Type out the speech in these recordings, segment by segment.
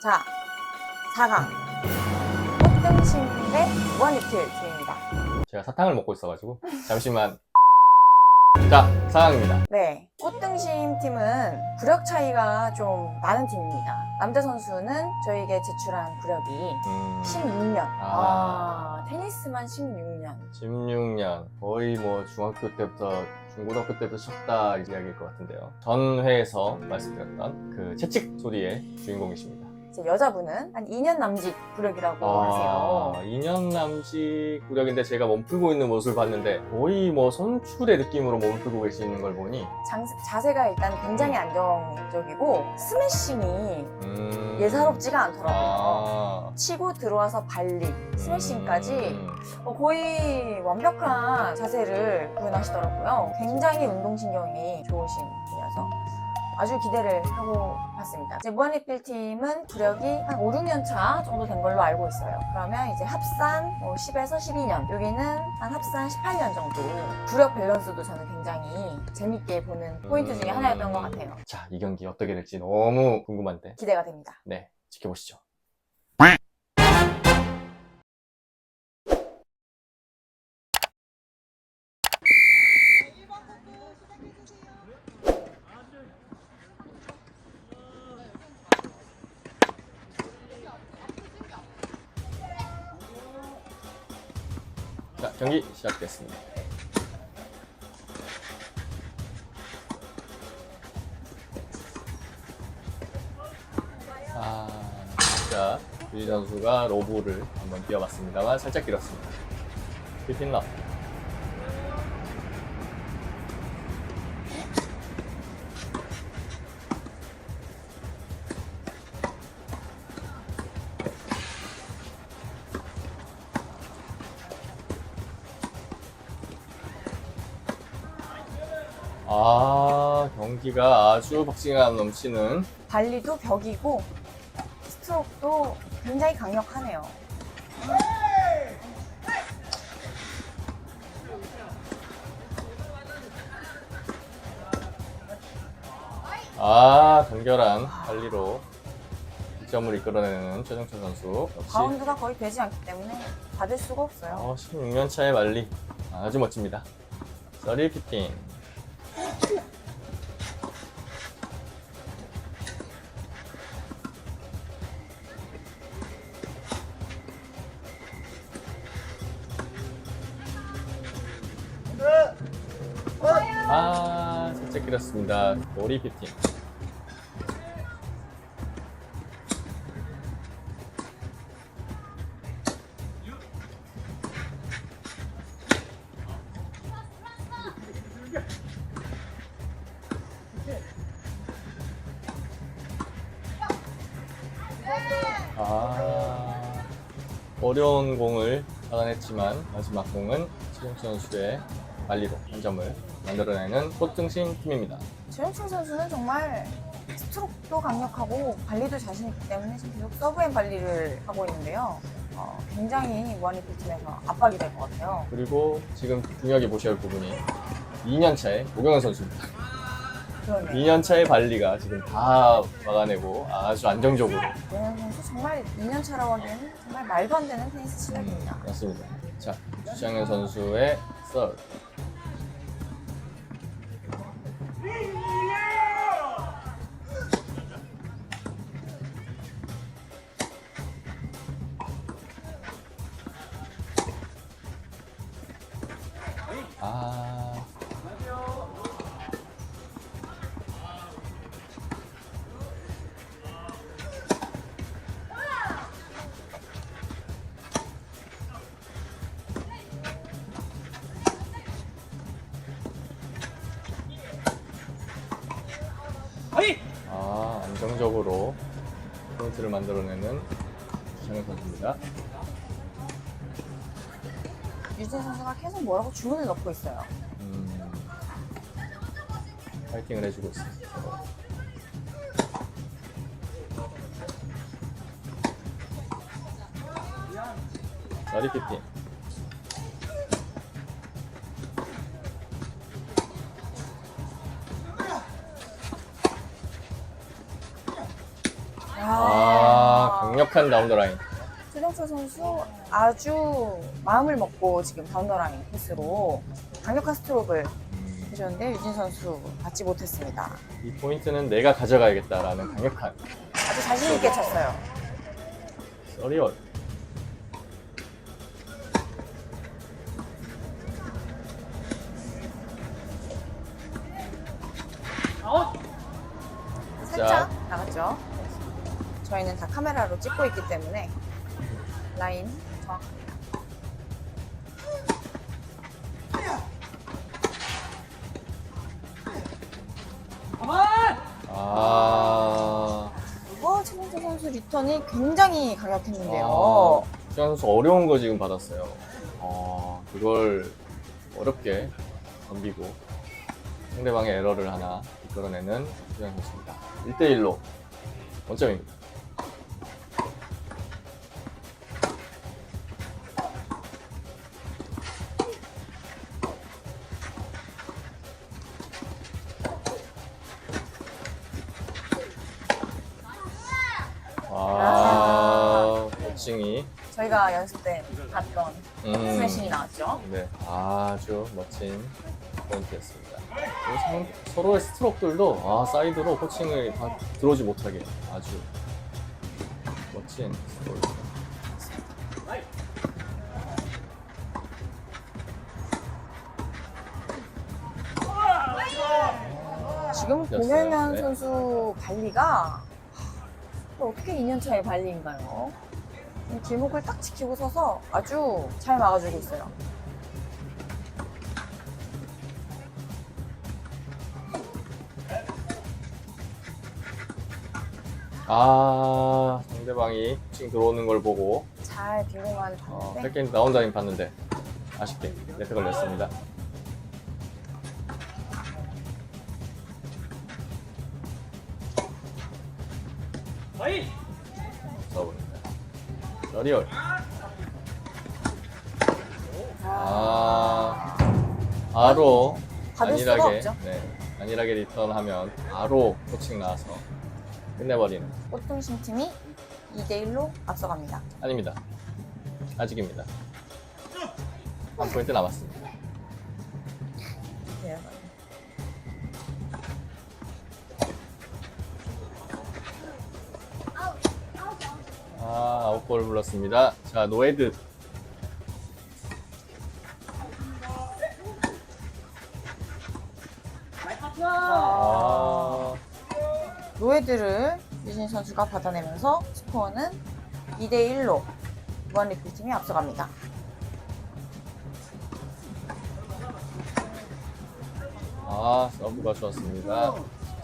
자, 4강. 꽃등심 대 무한리필 팀입니다. 제가 사탕을 먹고 있어가지고 잠시만 자 상황입니다 네. 꽃등심 팀은 구력 차이가 좀 많은 팀입니다. 남자 선수는 저에게 제출한 구력이 음, 16년. 아. 아, 테니스만 16년. 16년 거의 뭐 중학교 때부터 중고등학교 때부터 쳤다 이 이야기일 것 같은데요 전 회에서 말씀드렸던 그 채찍 소리의 주인공이십니다 이제 여자분은 한 2년 남짓 구력이라고 하세요. 2년 남짓 구력인데 제가 몸 풀고 있는 모습을 봤는데 거의 뭐 선출의 느낌으로 몸을 풀고 계시는 걸 보니 장- 자세가 일단 굉장히 안정적이고 스매싱이 음, 예사롭지가 않더라고요. 아, 치고 들어와서 발리, 스매싱까지 음, 어, 거의 완벽한 자세를 구현하시더라고요. 굉장히 운동신경이 좋으신 아주 기대를 하고 봤습니다. 이제 무한리필 팀은 구력이 한 5, 6년 차 정도 된 걸로 알고 있어요. 그러면 이제 합산 뭐 10에서 12년, 여기는 한 합산 18년 정도. 구력 밸런스도 저는 굉장히 재밌게 보는 포인트 중에 하나였던 것 같아요. 자, 이 경기 어떻게 될지 너무 궁금한데 기대가 됩니다. 네, 지켜보시죠. 자, 경기 시작됐습니다. 아, 자, 유지 선수가 로브를 한번 뛰어봤습니다만 살짝 길었습니다. 피핀러. 아, 경기가 아주 박진감 넘치는 발리도 벽이고 스트로크도 굉장히 강력하네요. 아, 간결한 발리로 득점을 이끌어내는 최정철 선수. 역시 바운드가 거의 되지 않기 때문에 받을 수가 없어요. 어, 16년 차의 말리 아주 멋집니다. 서리 피팅. 길었습니다. 머리 피팅. 아, 어려운 공을 잡아냈지만 마지막 공은 최정철 선수의 말리로 한 점을 만들어내는 꽃등심 팀입니다. 최영철 선수는 정말 스트로크도 강력하고 발리도 자신 있기 때문에 지금 계속 서브앤 발리를 하고 있는데요. 어, 굉장히 무한리필 팀에서 압박이 될 것 같아요. 그리고 지금 중요하게 보셔야 할 부분이 2년 차의 오경현 선수입니다. 그러네요. 2년 차의 발리가 지금 다 막아내고 아주 안정적으로 오현 선수 정말 2년 차라고 하기에는 정말 말도 안 되는 테니스 실력입니다. 맞습니다. 자, 주장현 선수의 서브. 아. 유진 선수가 계속 뭐라고 주문을 넣고 있어요. 음, 파이팅을 해주고 있습니다. 머리 피팅. 아, 강력한 다운더라인. 최정철 선수 아주 마음을 먹고 지금 다운더라인 코스로 강력한 스트로크를 해줬는데 유진 선수 받지 못했습니다. 이 포인트는 내가 가져가야겠다라는 강력한 아주 자신 있게 쳤어요. 서리얼. 살짝 나갔죠. 저희는 다 카메라로 찍고 있기 때문에 라인 정확합니다. 아. 이거 최정철 선수 리턴이 굉장히 강력했는데요. 아, 수현 선수 어려운 거 지금 받았어요. 아, 그걸 어렵게 넘기고 상대방의 에러를 하나 이끌어내는 수현 선수입니다. 1대1로 원점입니다. 저희가 연습 때 봤던 음, 스매싱이 나왔죠. 네, 아주 멋진 포인트였습니다. 그리고 상- 서로의 스트로크들도 아, 사이드로 코칭을 다 들어오지 못하게 아주 멋진 스트로크. 지금 됐어요. 공현현 네. 선수 발리가 또 어떻게 2년 차의 발리인가요? 이 길목을 딱 지키고 서서 아주 잘 막아주고 있어요. 아, 상대방이 코칭 들어오는 걸 보고 잘 딜링만 어, 봤는데 백게임 나온다임 봤는데 아쉽게 네트 걸렸습니다. 러리얼. 아, 받을 수가 안일하게, 없죠. 네, 안일하게 리턴하면 바로 코칭 나와서 끝내버리는. 꽃등심 팀이 2대 1로 앞서갑니다. 아닙니다. 아직입니다. 한 포인트 남았습니다. 볼 불렀습니다. 자, 노헤드. 아, 노헤드를 유진 선수가 받아내면서 스코어는 2대1로 무한 리필 팀이 앞서갑니다. 아, 서브가 좋았습니다.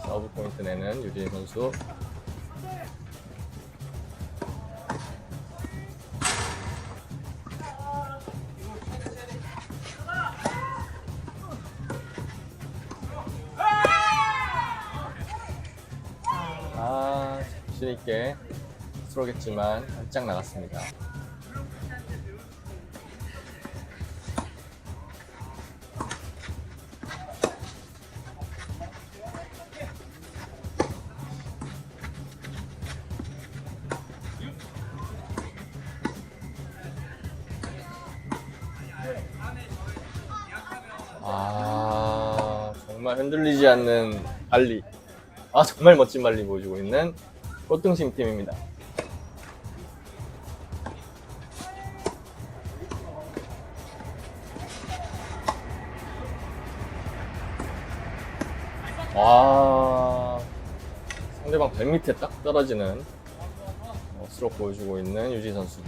서브 포인트 내는 유진 선수. 자신 있게 스트로겠지만 살짝 나갔습니다. 아 정말 흔들리지 않는 발리 아 정말 멋진 발리 보여주고 있는 꽃등심 팀입니다? 와 상대방 발 밑에 딱 떨어지는 어, 스트로크 보여주고 있는 유지 선수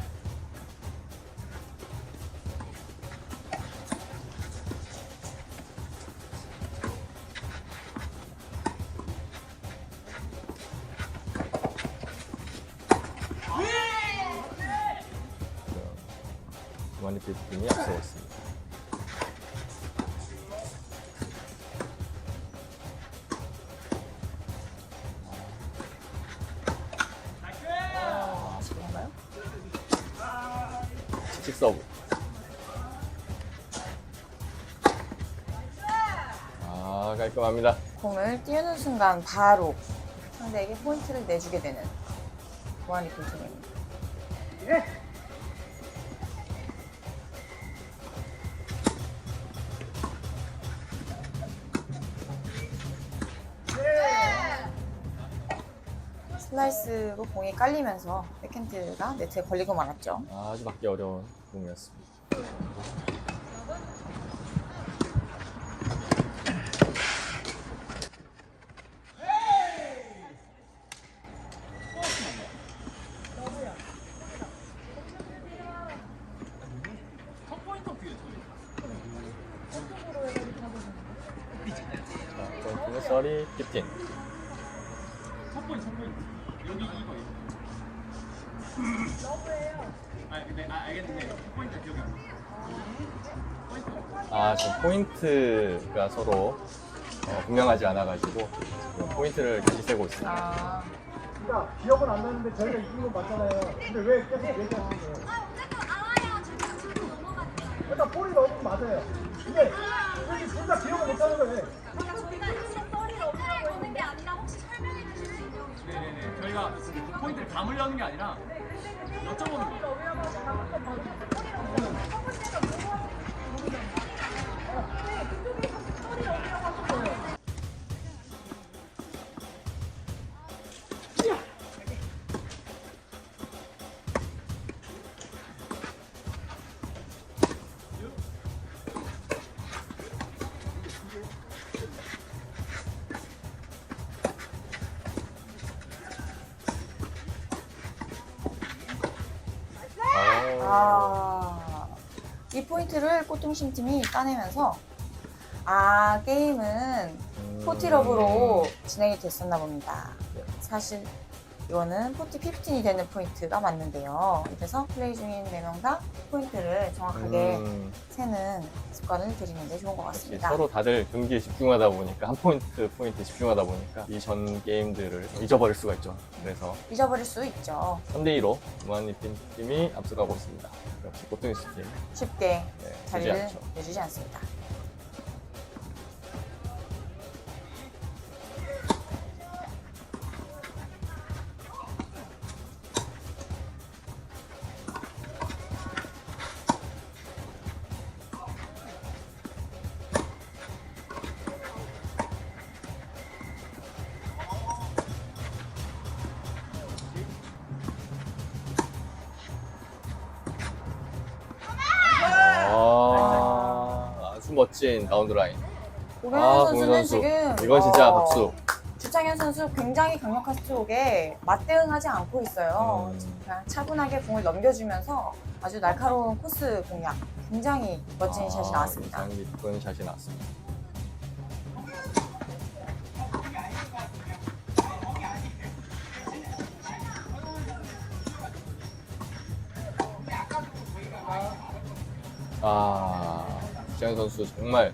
아 깔끔합니다. 공을 띄우는 순간 바로 상대에게 포인트를 내주게 되는 무한리 빌팀입니다. 슬라이스로 공이 깔리면서 백핸드가 네트에 걸리고 말았죠. 아주 맞기 어려운 공이었습니다. 자, 점프는 썰이 15. 아, 지금 포인트가 서로 어, 분명하지 않아가지고 지금 포인트를 다시 세고 있습니다. 아, 그러니까 기억은 안 나는데 저희가 이긴 건 맞잖아요. 근데 왜 계속 얘기하시는 거예요? 어쨌든 알아요. 제가 지금 넘어가니까. 일단 볼이 너무 맞아요. 근데 왜 둘다 기억을 못 하는 거예요? 그러니까 어디라고 보는 게 아니라. 네네네. 저희가 포인트를 감으려는 게 아니라 여쭤보는 거예요. 포인트를 꽃등심 팀이 따내면서 아 게임은 음. 포티럽으로 진행이 됐었나 봅니다. 사실 이거는 포티 15이 되는 포인트가 맞는데요. 그래서 플레이 중인 4명 다 포인트를 정확하게 음, 세는 습관을 들이는데 좋은 것 같습니다. 서로 다들 경기에 집중하다 보니까 한 포인트 포인트 집중하다 보니까 이전 게임들을 잊어버릴 수가 있죠. 그래서 잊어버릴 수 있죠. 3대 2로 무한리핀 팀이 앞서가고 있습니다. 역시 보통이스 팀 쉽게 네, 자리를 않죠. 내주지 않습니다. 멋진 라운드 라인. 고경현 아, 선수는 선수. 지금 이건 진짜 어, 박수. 주창현 선수 굉장히 강력한 스트로크에 맞대응하지 않고 있어요. 음. 그냥 차분하게 공을 넘겨주면서 아주 날카로운 코스 공략, 굉장히 멋진 샷이 나왔습니다. 굉장히 이쁜 샷이 나왔습니다. 선수 정말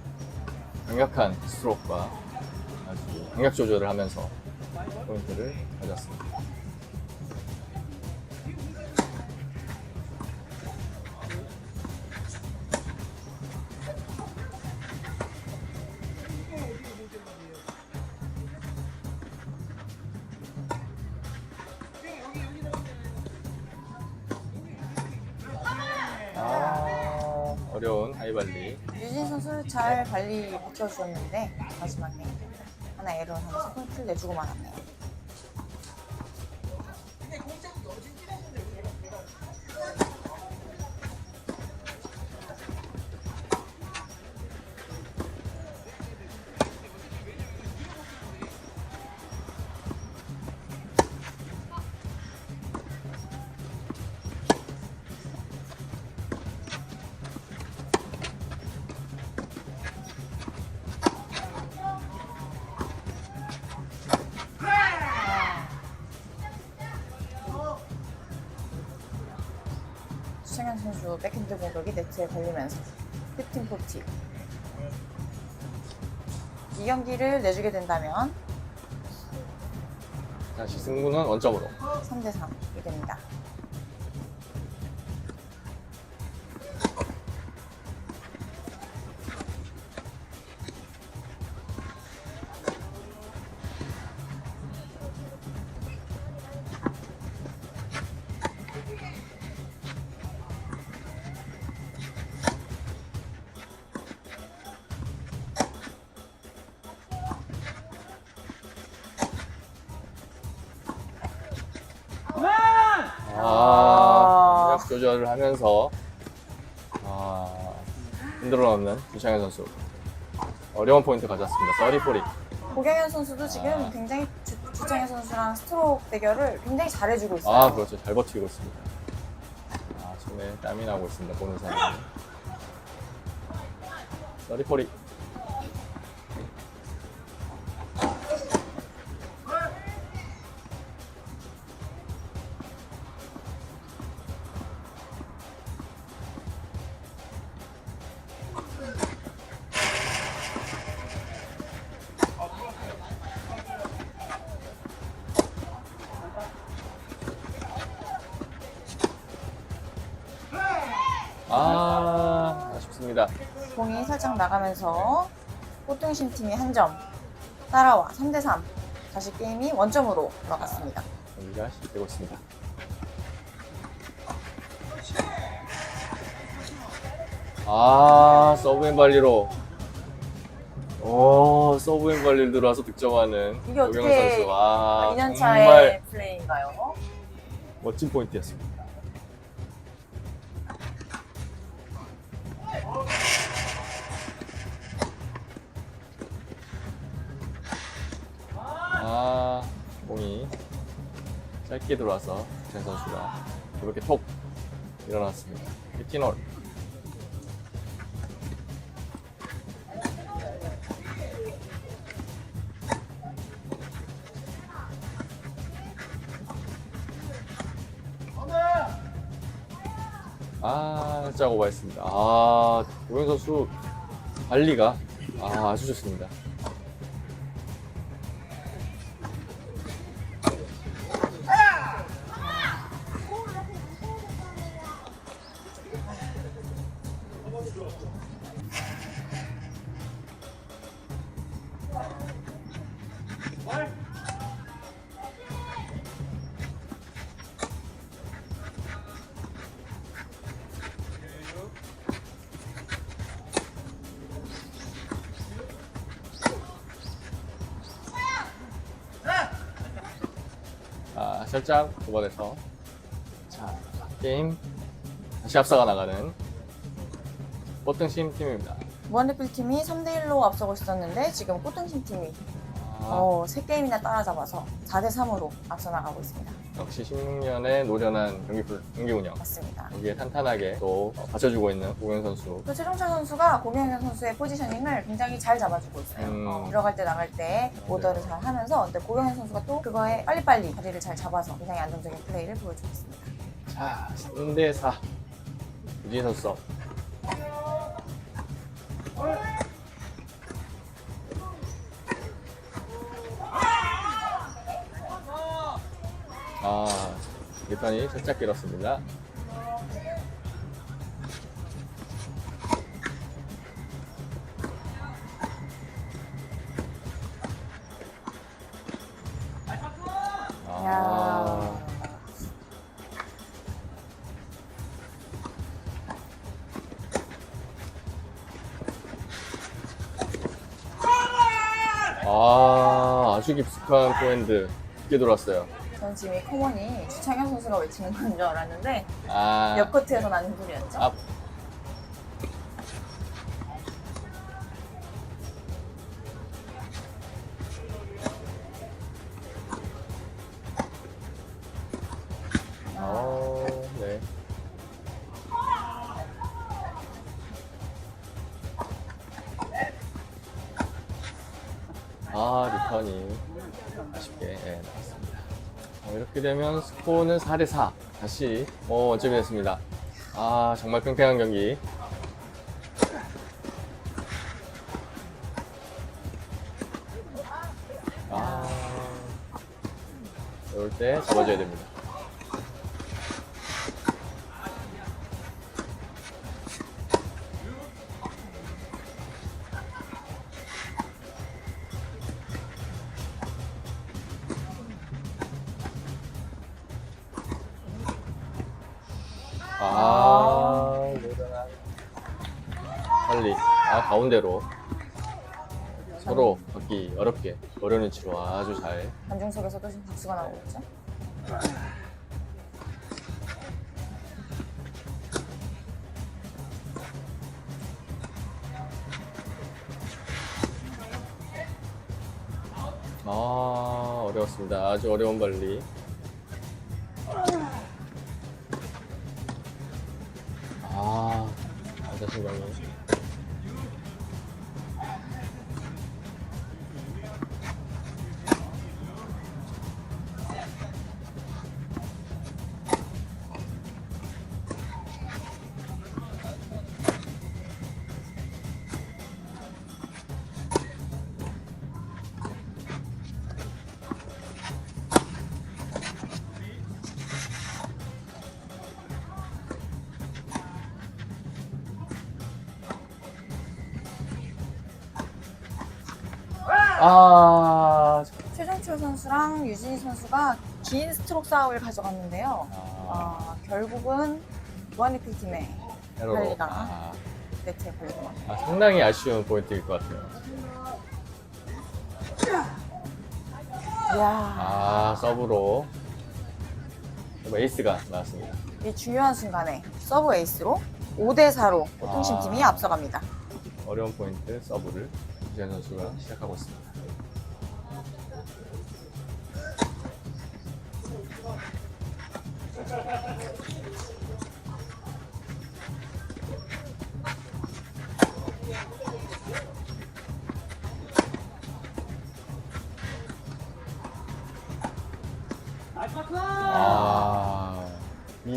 강력한 스트로크와 아주 강력 조절을 하면서 포인트를 가졌습니다. 어려운 하이발리. 유진 선수 잘 발리 버텨주셨는데 마지막에 하나 에러 하면서 포인트를 내주고 말았네요. 네트에 걸리면서 15-40. 이 경기를 내주게 된다면 다시 승부는 원점으로. 3대3이 됩니다. 하면서 아, 흔들어 놓는 주창현 선수. 어려운 포인트 가졌습니다. 서리 포리. 고경현 선수도 지금 아. 굉장히 주, 주창현 선수랑 스트로크 대결을 굉장히 잘해주고 있어요. 아, 그렇죠. 잘 버티고 있습니다. 아, 손에 땀이 나고 있습니다. 보는 사람. 서리 포리. 가면서 꽃등심 팀이 한 점 따라와 3대3 다시 게임이 원점으로 돌아갔습니다. 경기가 시작되고 있습니다. 아, 서브앤 발리로. 오, 서브앤 발리를 들어와서 득점하는 이게 어떻게 선수. 아, 2년 차의 정말 플레이인가요? 멋진 포인트였습니다. 짧게 들어와서 전 선수가 이렇게 톡 일어났습니다. 피티놀. 아, 살짝 오버했습니다. 아, 고경 선수 발리가 아, 아주 좋습니다. 살짝 오버돼서 자, 게임 다시 앞서가 나가는 뽀등심 팀입니다. 무한리필 팀이 3대1로 앞서고 있었는데 지금 꽃등심 팀이 아, 어, 3게임이나 따라잡아서 4대3으로 앞서 나가고 있습니다. 역시 16년의 노련한 경기, 플- 경기 운영. 맞습니다. 여기에 탄탄하게 또 받쳐주고 있는 고경 선수. 또 최종철 선수가 고경현 선수의 포지셔닝을 굉장히 잘 잡아주고 있어요. 음. 어, 들어갈 때 나갈 때 오더를 잘 하면서 근데 고경현 선수가 또 그거에 빨리빨리 자리를 잘 잡아서 굉장히 안정적인 플레이를 보여주고 있습니다. 자, 3대 4. 유진 선수. 서 아, 리턴이 살짝 길었습니다. 아, 깊숙한 포핸드 깊게 돌았어요. 저는 지금 이 커먼이 주창현 선수가 외치는 건줄 알았는데 아, 옆 코트에서 나는 소리였죠. 앞. 어, 네. 아, 리턴이 되면 스코어는 4대4. 다시 어, 원점이 됐습니다. 아, 정말 팽팽한 경기. 아, 이럴 때 잡아줘야 됩니다. 아주 잘해. 관중석에서도 지금 박수가 나오고 있죠. 아, 어려웠습니다. 아주 어려운 관리. 아, 잘 다시 관리. 아, 최정철 선수랑 유진희 선수가 긴 스트로크 싸움을 가져갔는데요. 아, 아, 결국은 무한리필 팀의 에러로. 발리가. 아, 네트에 걸리고 만 아, 상당히 아쉬운 포인트일 것 같아요. 이야, 아, 서브로. 서브 에이스가 나왔습니다. 이 중요한 순간에 서브 에이스로 5대 4로 오통심 아. 팀이 앞서갑니다. 어려운 포인트 서브를 이현 선수가 시작하고 있습니다.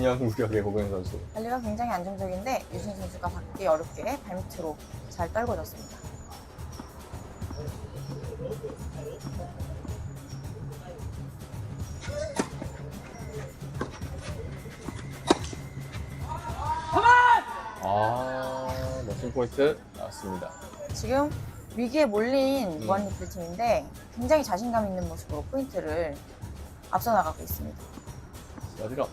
2년 무력의 고경 선수. 발리가 굉장히 안정적인데 유진희 선수가 받기 어렵게 발밑으로 잘 떨궈졌습니다. 아, 멋진 포인트 나왔습니다. 지금 위기에 몰린 음. 무한리필 팀인데 굉장히 자신감 있는 모습으로 포인트를 앞서 나가고 있습니다. 어디로?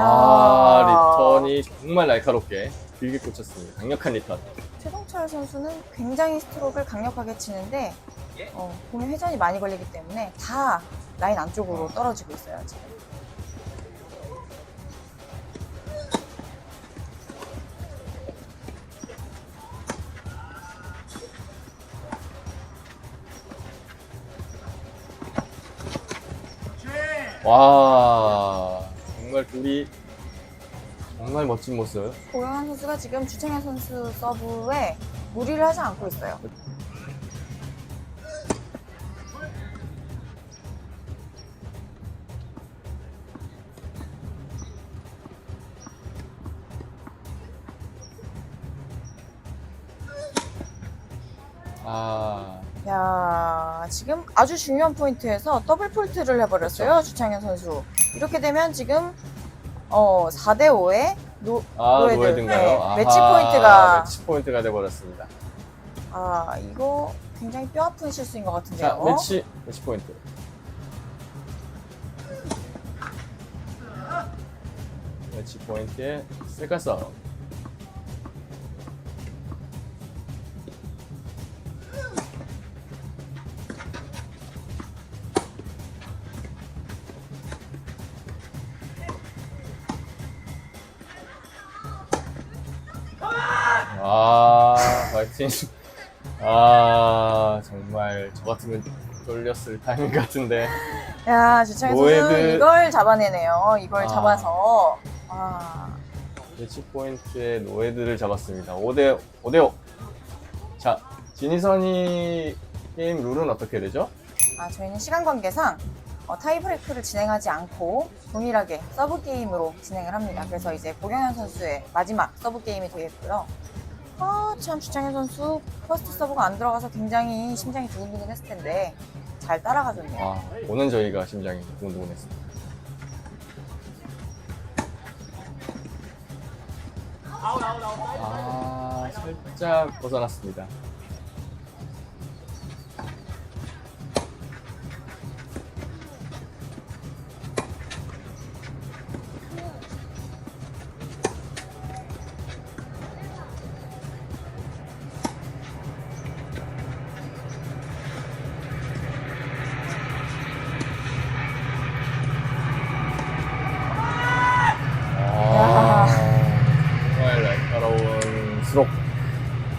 아, 리턴이 정말 날카롭게 길게 꽂혔습니다. 강력한 리턴. 최동철 선수는 굉장히 스트로크를 강력하게 치는데 어, 공에 회전이 많이 걸리기 때문에 다 라인 안쪽으로 떨어지고 있어요 지금. 와, 멋진 모습. 고영환 선수가 지금 주창현 선수 서브에 무리를 하지 않고 있어요. 아, 야 지금 아주 중요한 포인트에서 더블 폴트를 해버렸어요 주창현 선수. 이렇게 되면 지금 어 4대 5에 노, 아 노헤드. 노헤드인가요? 네, 아하, 매치 포인트가 매치 포인트가 돼버렸습니다. 아 이거 굉장히 뼈 아픈 실수인 것 자, 같은데요. 매치 매치 포인트. 매치 포인트의 세카 싸움. 파이팅. 아, 정말 저 같으면 쫄렸을 타이밍 같은데. 야 주창현 선수 노헤드. 이걸 잡아내네요. 이걸 아. 잡아서 아 매치 포인트의 노헤드를 잡았습니다. 5대 5대 5. 자, 진희선이 게임 룰은 어떻게 되죠? 아, 저희는 시간 관계상 어, 타이브레이크를 진행하지 않고 동일하게 서브 게임으로 진행을 합니다. 그래서 이제 고경현 선수의 마지막 서브 게임이 되겠고요. 아, 참 주창현 선수 퍼스트 서브가 안 들어가서 굉장히 심장이 두근두근 했을 텐데 잘 따라가줬네요. 아, 오는 저희가 심장이 두근두근했습니다. 아, 살짝 벗어났습니다.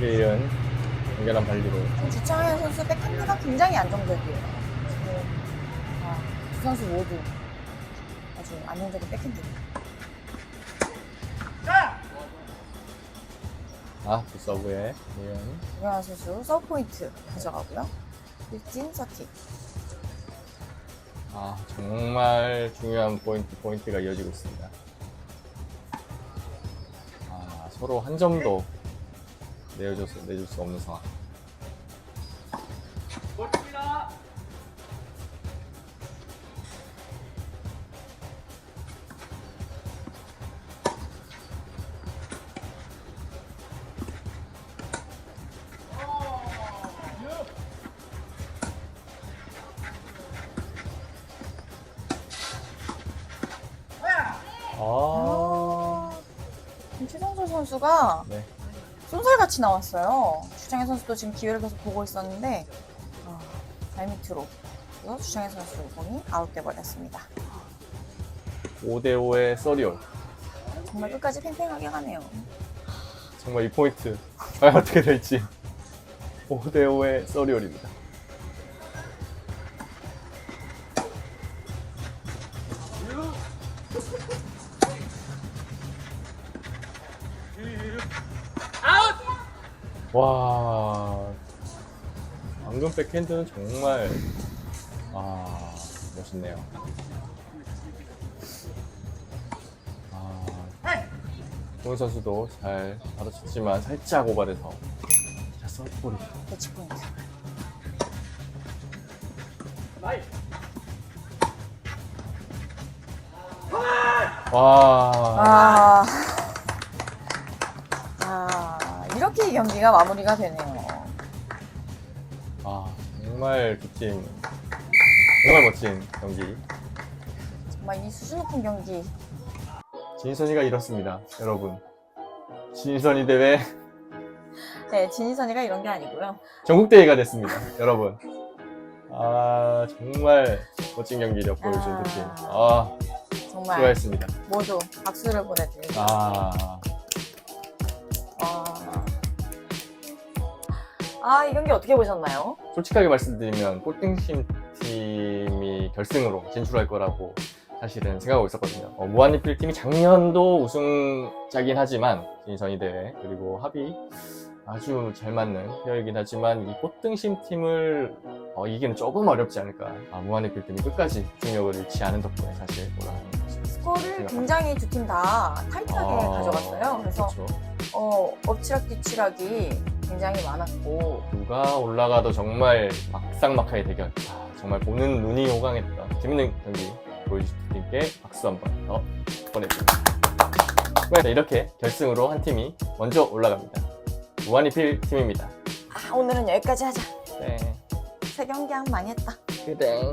게일은 연결한 발리로 주창현 선수 백핸드가 굉장히 안정적이에요. 지금 아, 두 선수 모두 아주 안정적인 백핸드. 아, 그 서브에 게일은 유명한 선수 서브 포인트 가져가고요. 일진 서티. 아, 정말 중요한 포인트, 포인트가 이어지고 있습니다. 아, 서로 한 점도 내어줄 수, 내줄 수 없는 상황. 골입니다. 아, 최성수 선수가 네. 쏜살같이 나왔어요. 주창현 선수도 지금 기회를 계속 보고 있었는데 아, 발 밑으로 그래서 주창현 선수 공이 아웃돼 버렸습니다. 5대5의 서리올. 정말 끝까지 팽팽하게 가네요. 정말 이 포인트 과연 어떻게 될지 5대5의 서리올입니다. 방금 백핸드는 정말 아 멋있네요. 아 동현 선수도 잘 받아쳤지만 살짝 오버돼서 자 서브볼이 포인트. 와 아, 아 이렇게 경기가 마무리가 되네요. 아, 정말 두팀 정말 멋진 경기. 정말 이 수준 높은 경기. 진선이가 이렇습니다 여러분. 진선이 대회. 네 진희선이가 이런 게 아니고요. 전국 대회가 됐습니다 여러분. 아 정말 멋진 경기력 보여준 아. 두팀. 아 정말 수고했습니다. 모두 박수를 보내드립니다. 아 아, 아, 이 경기 어떻게 보셨나요? 솔직하게 말씀드리면 꼴등심 팀이 결승으로 진출할 거라고 사실은 생각하고 있었거든요. 어, 무한리필 팀이 작년도 우승자긴 하지만 대회 그리고 합이 아주 잘 맞는 페어이긴 하지만 이 꼴등심 팀을 어, 이기는 조금 어렵지 않을까. 아, 무한리필 팀이 끝까지 중력을 잃지 않은 덕분에 사실 올라가는 거죠. 스코어를 굉장히 두 팀 다 타이트하게 아, 가져갔어요. 그래서 그렇죠. 어, 엎치락뒤치락이 굉장히 많았고 누가 올라가도 정말 막상막하의 대결. 아, 정말 보는 눈이 호강했던 재밌는 경기 보여주신 팀께 박수 한 번 더 보내드립니다. 네, 이렇게 결승으로 한 팀이 먼저 올라갑니다. 무한리필 팀입니다. 아, 오늘은 여기까지 하자. 네. 세 경기 한 많이 했다. 그래.